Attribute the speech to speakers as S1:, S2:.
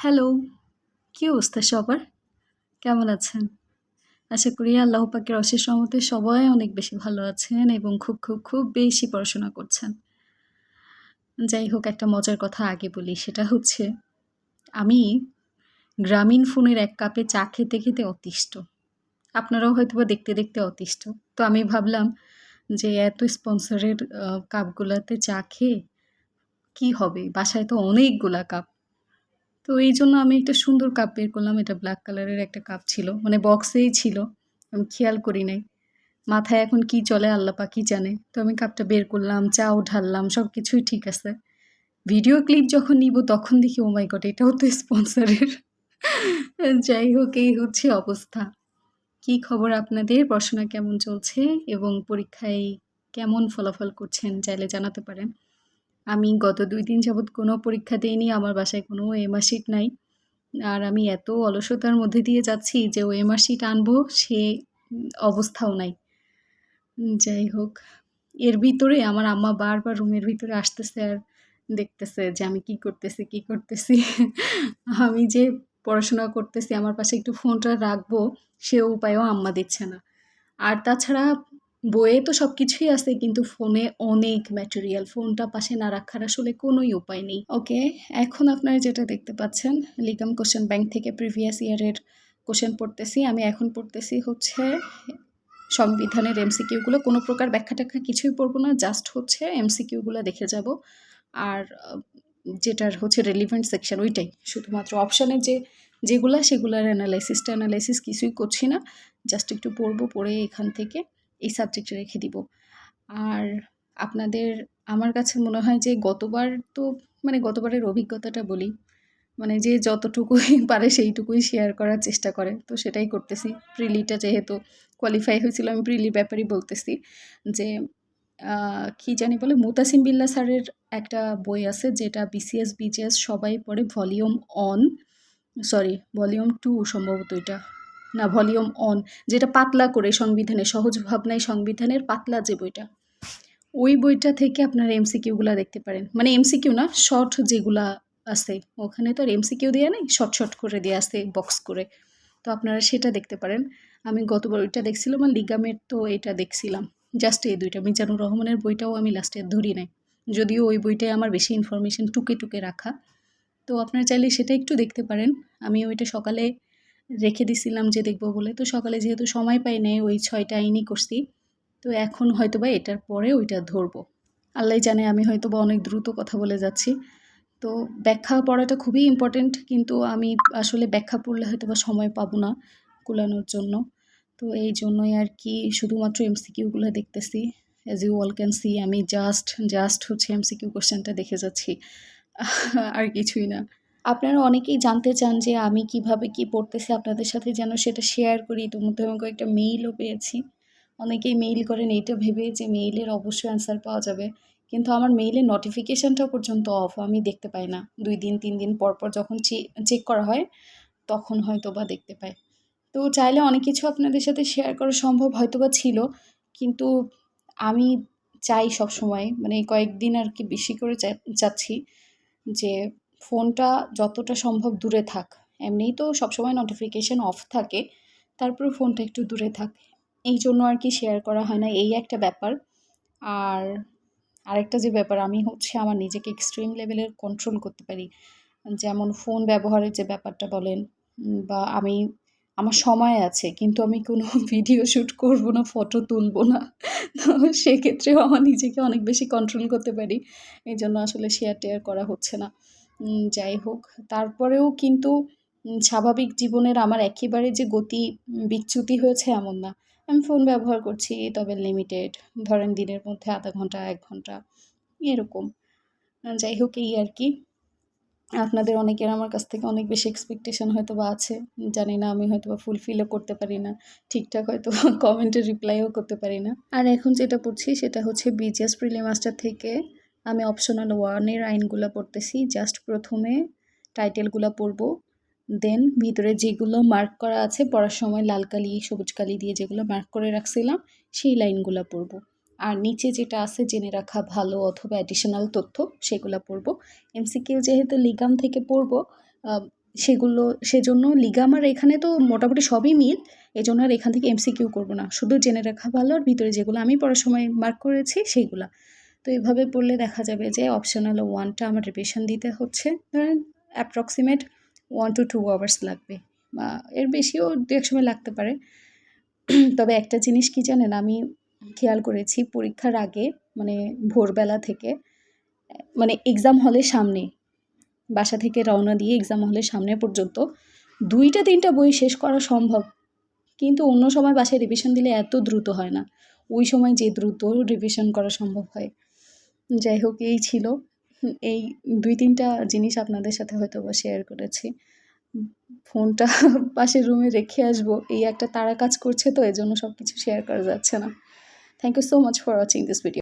S1: Hello, কী অবস্থা সবার? কেমন আছেন? আশা করি আল্লাহ পাকের অশেষ রহমতে সবাই অনেক বেশি ভালো আছেন এবং খুব, খুব, খুব বেশি পড়াশোনা করছেন। যাই হোক একটা মজার কথা আগে বলি সেটা হচ্ছে আমি গ্রামীণ ফোনের এক কাপে চা খেতে, খেতে অতিষ্ঠ। আপনারাও হয়তোবা দেখতে, দেখতে অতিষ্ঠ। তো আমি ভাবলাম যে এত স্পন্সরের কাপগুলোতে চা খেয়ে কী হবে? বাসায় তো অনেকগুলা কাপ। তো এই জন্য আমি একটা সুন্দর কাপ বের করলাম। এটা ব্ল্যাক কালারের একটা কাপ ছিল। মানে বক্সেই ছিল। আমি খেয়াল করি নাই। মাথায় এখন কি চলে আল্লাহ পাকই জানে। তো আমি কাপটা বের করলাম, চাও ঢাললাম, সব কিছুই ঠিক আছে। ভিডিও ক্লিপ যখন নিব তখন দেখি ও মাই গড! এটাও তো স্পন্সরের। যাই হোক এই হচ্ছে অবস্থা। কি খবর আপনাদের? পড়াশোনা কেমন চলছে? এবং পরীক্ষায় কেমন ফলাফল করছেন? চাইলে জানাতে পারেন। আমি গত দুই দিন যাবৎ কোনো পরীক্ষা দেইনি। আমার বাসায় কোনো ওএমআর শিট নাই। আর আমি এত অলসতার মধ্যে দিয়ে যাচ্ছি যে ওএমআর শিট আনব সে অবস্থাও নাই। যাই হোক, এর ভিতরে আমার আম্মা বারবার রুমের ভিতরে আসতেছে আর দেখতেছে যে আমি কি করতেছি, কি করতেছি। আমি যে পড়াশোনা করতেছি আমার পাশে একটু ফোনটা রাখব সে উপায়ও আম্মা দিচ্ছে না। আর তাছাড়া বইয়ে তো সব কিছুই আছে কিন্তু ফোনে অনেক ম্যাটেরিয়াল। ফোনটা পাশে না রাখার আসলে কোনোই উপায় নেই। ওকে, এখন আপনারা যেটা দেখতে পাচ্ছেন লিগাম কোয়েশ্চেন ব্যাংক থেকে প্রিভিয়াস ইয়ারের কোয়েশ্চেন পড়তেছি। আমি এখন পড়তেছি হচ্ছে সংবিধানের এমসিকিউগুলো। কোনো প্রকার ব্যাখ্যা-ট্যাখ্যা কিছুই পড়ব না। জাস্ট হচ্ছে এমসিকিউগুলো দেখে যাব। আর যেটার হচ্ছে রেলিভেন্ট সেকশন ওইটাই। শুধুমাত্র অপশনের যে যেগুলা সেগুলার অ্যানালাইসিসটা অ্যানালাইসিস কিছুই করছি না। জাস্ট একটু পড়ব পড়ে এখান থেকে এই সাবজেক্টে রেখে দিব। আর আপনাদের আমার কাছে মনে হয় যে গতবার তো মানে গতবারের অভিজ্ঞতাটা বলি। মানে যে যতটুকুই পারে সেইটুকুই শেয়ার করার চেষ্টা করে। তো সেটাই করতেছি। প্রিলিটা যেহেতু কোয়ালিফাই হয়েছিল আমি প্রিলির ব্যাপারেই বলতেছি যে কি জানি বলে? মুতাসিম বিল্লা স্যারের একটা বই আছে যেটা বিসিএস, বিজিএস সবাই পড়ে volume on sorry volume two সম্ভবত এটা। না ভলিউম অন যেটা পাতলা করে সংবিধানে সহজ ভাবনায় সংবিধানের পাতলা যে বইটা। ওই বইটা থেকে আপনারা এমসিকিউগুলা দেখতে পারেন। মানে এমসিকিউ না শর্ট যেগুলা আছে ওখানে তো আর এমসিকিউ দেওয়া নেই শর্ট, শর্ট করে দেয়া আছে বক্স করে। তো আপনারা সেটা দেখতে পারেন। আমি গতবার ওইটা দেখছিলাম আর লিগামের তো এটা দেখছিলাম। জাস্ট এই ২ টা। মিজানুর রহমানের বইটাও আমি লাস্টে ধরি নাই। যদিও ওই বইটায় আমার বেশি ইনফরমেশন টুকে, টুকে রাখা। তো আপনারা চাইলে সেটা একটু দেখতে পারেন। আমি ওইটা সকালে রেখে দিছিলাম যে দেখব বলে। তো সকালে যেহেতু সময় পাই নাই ওই ৬ টা আইনই করছি। তো এখন হয়তো বা এটার পরে ওইটা ধরব। আল্লাহই জানে আমি হয়তো বা অনেক দ্রুত কথা বলে যাচ্ছি। তো ব্যাখ্যা পড়াটা খুবই ইম্পোর্টেন্ট কিন্তু আমি আসলে ব্যাখ্যা পড়লে হয়তো বা সময় পাবো না কুলানোর জন্য। তো এই জন্যই আর কি শুধুমাত্র এমসিকিউগুলা দেখতেছি। As you all can see আমি জাস্ট, জাস্ট হচ্ছে এমসিকিউ কোয়েশ্চেনটা দেখে যাচ্ছি। আর কিছুই না। আপনারা অনেকেই জানতে চান যে আমি কীভাবে কি পড়তেছি আপনাদের সাথে যেন সেটা শেয়ার করি। ইতিমধ্যে আমি কয়েকটা মেইলও পেয়েছি। অনেকেই মেইল করেন এইটা ভেবে যে মেইলের অবশ্যই অ্যান্সার পাওয়া যাবে। কিন্তু আমার মেইলের নোটিফিকেশনটা পর্যন্ত অফ। আমি দেখতে পাই না। দুই দিন তিন দিন পর, পর যখন চেক করা হয় তখন হয়তোবা দেখতে পাই। তো চাইলে অনেক কিছু আপনাদের সাথে শেয়ার করা সম্ভব হয়তোবা ছিল। কিন্তু আমি চাই সবসময় মানে কয়েকদিন আর কি বেশি করে চাচ্ছি যে ফোনটা যতটা সম্ভব দূরে থাক। এমনিই তো সবসময় নোটিফিকেশন অফ থাকে। তারপরেও ফোনটা একটু দূরে থাক। এই জন্য আর কি শেয়ার করা হয় না। এই একটা ব্যাপার। আর আরেকটা যে ব্যাপার আমি হচ্ছে আমার নিজেকে এক্সট্রিম লেভেলের কন্ট্রোল করতে পারি। যেমন ফোন ব্যবহারের যে ব্যাপারটা বলেন বা আমি আমার সময় আছে কিন্তু আমি কোনো ভিডিও শ্যুট করব না, ফটো তুলব না। সেক্ষেত্রেও আমার নিজেকে অনেক বেশি কন্ট্রোল করতে পারি। এই জন্য আসলে শেয়ার-টেয়ার করা হচ্ছে না। যাই হোক তারপরেও কিন্তু স্বাভাবিক জীবনের আমার একেবারে যে গতি বিচ্যুতি হয়েছে এমন না। আমি ফোন ব্যবহার করছি তবে লিমিটেড। ধরেন দিনের মধ্যে ০.৫ ঘণ্টা, এক ঘণ্টা এরকম। যাই হোক এই আর কি আপনাদের অনেকের আমার কাছ থেকে অনেক বেশি এক্সপেকটেশন হয়তো বা আছে। জানি না আমি হয়তোবা ফুলফিলও করতে পারি না। ঠিকঠাক হয়তোবা কমেন্টের রিপ্লাইও করতে পারি না। আর এখন যেটা পড়ছি সেটা হচ্ছে বিজিএস প্রিলি মাস্টার থেকে আমি অপশনাল 1 এর আইনগুলা পড়তেছি। জাস্ট ১ম এ টাইটেলগুলা পড়ব। দেন ভিতরে যেগুলো মার্ক করা আছে পড়ার সময় লাল কালি, সবুজ কালি দিয়ে যেগুলো মার্ক করে রাখছিলাম সেই লাইনগুলো পড়ব। আর নিচে যেটা আছে জেনে রাখা ভালো অথবা অ্যাডিশনাল তথ্য সেগুলো পড়ব। এমসিকিউ যেহেতু লিগাম থেকে পড়ব সেগুলো সেজন্য লিগাম আর এখানে তো মোটামুটি সবই মিল এজন্য আর এখান থেকে এমসিকিউ করব না শুধু জেনে রাখা ভালো আর ভিতরে যেগুলো আমি পড়ার সময় মার্ক করেছি সেইগুলা তো এভাবে পড়লে দেখা যাবে যে অপশনাল ওয়ানটা আমার রিভিশন দিতে হচ্ছে। ধরেন approximate one two two hours লাগবে বা এর বেশিও দু এক সময় লাগতে পারে। তবে একটা জিনিস কি জানেন, আমি খেয়াল করেছি পরীক্ষার আগে মানে ভোরবেলা থেকে মানে এক্সাম হলের সামনে, বাসা থেকে রওনা দিয়ে এক্সাম হলের সামনে পর্যন্ত দুইটা তিনটা বই শেষ করা সম্ভব। কিন্তু অন্য সময় বাসায় রিভিশন দিলে এত দ্রুত হয় না। ওই সময় যে দ্রুত রিভিশন করা সম্ভব হয়। যাই হোক, এই ছিল। এই দুই তিনটা জিনিস আপনাদের সাথে হয়তো বা শেয়ার করেছি। ফোনটা পাশের রুমে রেখে আসব। এই একটা তারা কাজ করছে তো, এজন্য সব কিছু শেয়ার করা যাচ্ছে না। Thank you so much for watching this video